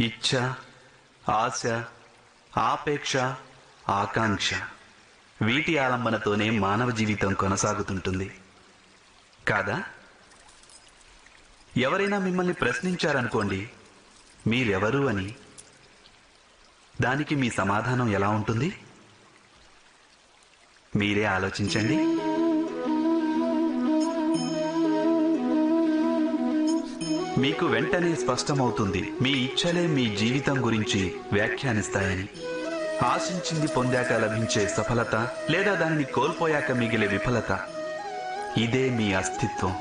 ఇచ్ఛ ఆశ ఆపేక్ష ఆకాంక్ష వీటి ఆలంబనతోనే మానవ జీవితం కొనసాగుతుంటుంది. కాదా? ఎవరైనా మిమ్మల్ని ప్రశ్నించారనుకోండి మీరెవరు అని? దానికి మీ సమాధానం ఎలా ఉంటుంది? మీరే ఆలోచించండి. మీకు వెంటనే స్పష్టమవుతుంది. మీ ఇచ్చలే మీ జీవితం గురించి వ్యాఖ్యానిస్తాయని. ఆశించింది పొందాక లభించే సఫలత లేదా దానిని కోల్పోయాక మిగిలే విఫలత. ఇదే మీ అస్తిత్వం.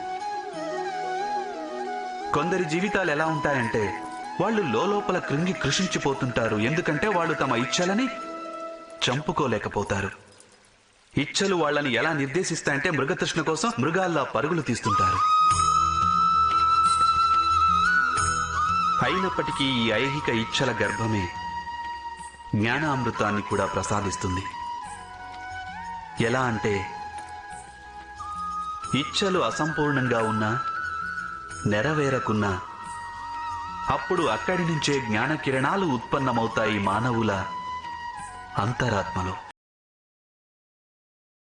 కొందరి జీవితాలు ఎలా ఉంటాయంటే వాళ్ళు లోపల కృంగి కృషించిపోతుంటారు. ఎందుకంటే వాళ్ళు తమ ఇచ్చలని చంపుకోలేకపోతారు. ఇచ్చలు వాళ్ళని ఎలా నిర్దేశిస్తాయంటే మృగతృష్ణ కోసం మృగాల్లా పరుగులు తీస్తుంటారు. అయినప్పటికీ ఈ ఐహిక ఇచ్చల గర్భమే జ్ఞానామృతాన్ని కూడా ప్రసాదిస్తుంది. ఎలా అంటే ఇచ్చలు అసంపూర్ణంగా ఉన్నా నెరవేరకున్నా అప్పుడు అక్కడి నుంచే జ్ఞాన కిరణాలు ఉత్పన్నమవుతాయి మానవుల అంతరాత్మలో.